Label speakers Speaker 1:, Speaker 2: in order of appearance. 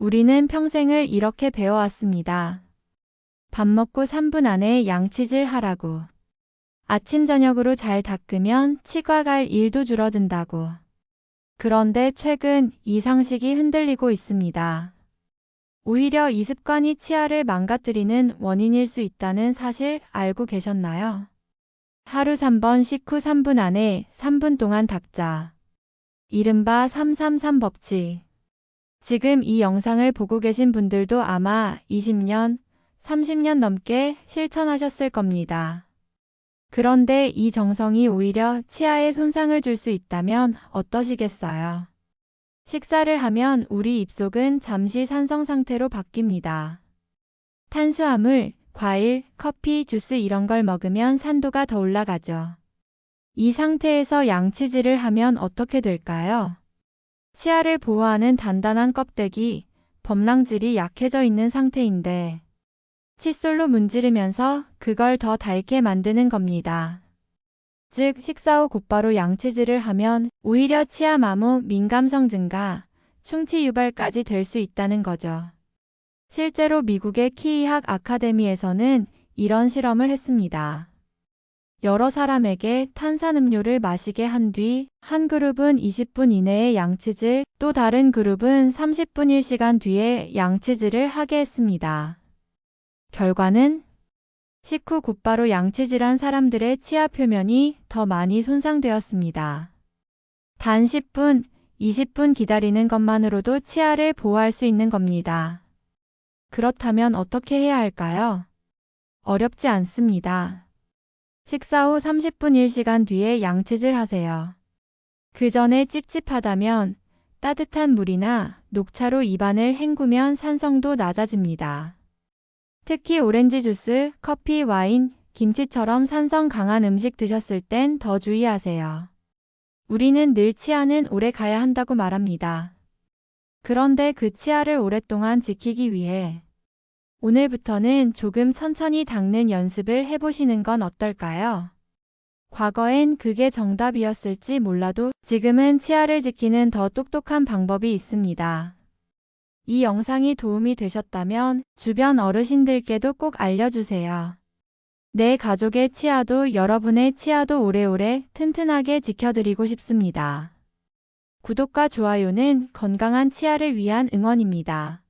Speaker 1: 우리는 평생을 이렇게 배워왔습니다. 밥 먹고 3분 안에 양치질 하라고. 아침 저녁으로 잘 닦으면 치과 갈 일도 줄어든다고. 그런데 최근 이 상식이 흔들리고 있습니다. 오히려 이 습관이 치아를 망가뜨리는 원인일 수 있다는 사실 알고 계셨나요? 하루 3번 식후 3분 안에 3분 동안 닦자. 이른바 333 법칙. 지금 이 영상을 보고 계신 분들도 아마 20년, 30년 넘게 실천하셨을 겁니다. 그런데 이 정성이 오히려 치아에 손상을 줄 수 있다면 어떠시겠어요? 식사를 하면 우리 입속은 잠시 산성 상태로 바뀝니다. 탄수화물, 과일, 커피, 주스 이런 걸 먹으면 산도가 더 올라가죠. 이 상태에서 양치질을 하면 어떻게 될까요? 치아를 보호하는 단단한 껍데기, 범랑질이 약해져 있는 상태인데 칫솔로 문지르면서 그걸 더 닳게 만드는 겁니다. 즉, 식사 후 곧바로 양치질을 하면 오히려 치아 마모 민감성 증가, 충치 유발까지 될 수 있다는 거죠. 실제로 미국의 키의학 아카데미에서는 이런 실험을 했습니다. 여러 사람에게 탄산음료를 마시게 한 뒤 한 그룹은 20분 이내에 양치질, 또 다른 그룹은 30분 1시간 뒤에 양치질을 하게 했습니다. 결과는 식후 곧바로 양치질한 사람들의 치아 표면이 더 많이 손상되었습니다. 단 10분, 20분 기다리는 것만으로도 치아를 보호할 수 있는 겁니다. 그렇다면 어떻게 해야 할까요? 어렵지 않습니다. 식사 후 30분 1시간 뒤에 양치질 하세요. 그 전에 찝찝하다면 따뜻한 물이나 녹차로 입안을 헹구면 산성도 낮아집니다. 특히 오렌지 주스, 커피, 와인, 김치처럼 산성 강한 음식 드셨을 땐 더 주의하세요. 우리는 늘 치아는 오래 가야 한다고 말합니다. 그런데 그 치아를 오랫동안 지키기 위해 오늘부터는 조금 천천히 닦는 연습을 해보시는 건 어떨까요? 과거엔 그게 정답이었을지 몰라도 지금은 치아를 지키는 더 똑똑한 방법이 있습니다. 이 영상이 도움이 되셨다면 주변 어르신들께도 꼭 알려주세요. 내 가족의 치아도 여러분의 치아도 오래오래 튼튼하게 지켜드리고 싶습니다. 구독과 좋아요는 건강한 치아를 위한 응원입니다.